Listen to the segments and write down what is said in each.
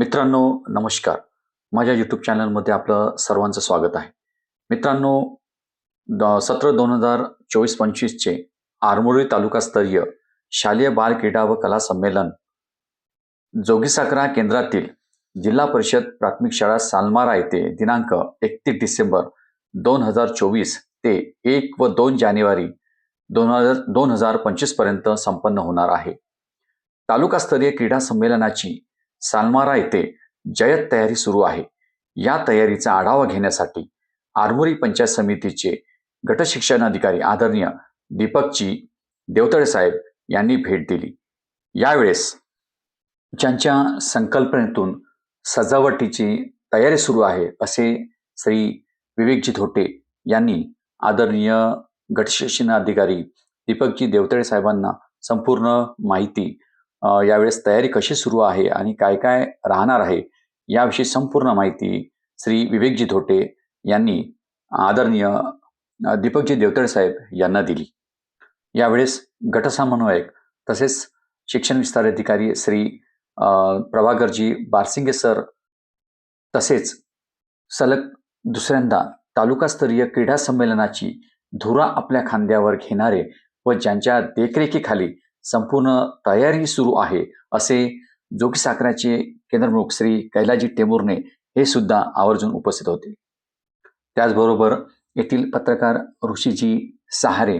मित्रांनो नमस्कार. माझ्या यूट्यूब चॅनलमध्ये आपलं सर्वांचं स्वागत आहे. मित्रांनो द सतरा दोन हजार चोवीस पंचवीसचे आरमोरी तालुकास्तरीय शालेय बाल क्रीडा व कला संमेलन जोगीसाकरा केंद्रातील जिल्हा परिषद प्राथमिक शाळा सालमारा येथे दिनांक एकतीस डिसेंबर दोन हजार चोवीस ते एक व दोन जानेवारी दोन हजार दोन हजार पंचवीसपर्यंत संपन्न होणार आहे. तालुकास्तरीय क्रीडा संमेलनाची सालमारा येथे जयत तयारी सुरू आहे. या तयारीचा आढावा घेण्यासाठी आरमोरी पंचायत समितीचे गटशिक्षणाधिकारी आदरणीय दीपकजी देवतळे साहेब यांनी भेट दिली. यावेळेस ज्यांच्या संकल्पनेतून सजावटीची तयारी सुरू आहे असे श्री विवेकजी धोटे यांनी आदरणीय गटशिक्षणाधिकारी दीपकजी देवतळे साहेबांना संपूर्ण माहिती यावेळेस तयारी कशी सुरू आहे आणि काय काय राहणार आहे याविषयी संपूर्ण माहिती श्री विवेकजी धोटे यांनी आदरणीय दीपकजी देवतळे साहेब यांना दिली. यावेळेस गटसमन्वयक तसेच शिक्षण विस्तार अधिकारी श्री प्रभाकरजी बारसिंगे सर तसेच सलग दुसऱ्यांदा तालुकास्तरीय क्रीडा संमेलनाची धुरा आपल्या खांद्यावर घेणारे व ज्यांच्या देखरेखीखाली संपूर्ण तयारी सुरू आहे असे जोगी साखराचे केंद्रप्रमुख श्री कैलाजी टेमुर्ने हे सुद्धा आवर्जून उपस्थित होते. त्याचबरोबर येथील पत्रकार ऋषीजी सहारे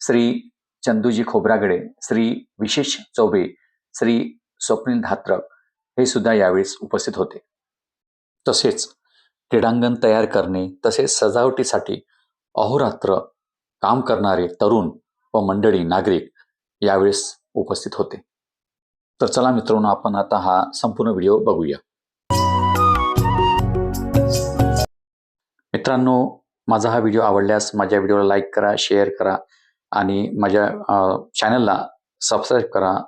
श्री चंदूजी खोब्रागडे श्री विशेष चौबे श्री स्वप्नील धात्रक हे सुद्धा यावेळेस उपस्थित होते. तसेच क्रीडांगण तयार करणे तसेच सजावटीसाठी अहोरात्र काम करणारे तरुण व मंडळी नागरिक यावेळेस उपस्थित होते. तर चला मित्रांनो आपण आता हा संपूर्ण व्हिडिओ बघूया. मित्रांनो माझा हा व्हिडिओ आवडल्यास माझ्या व्हिडिओला लाईक करा शेअर करा आणि माझ्या चॅनलला सबस्क्राईब करा.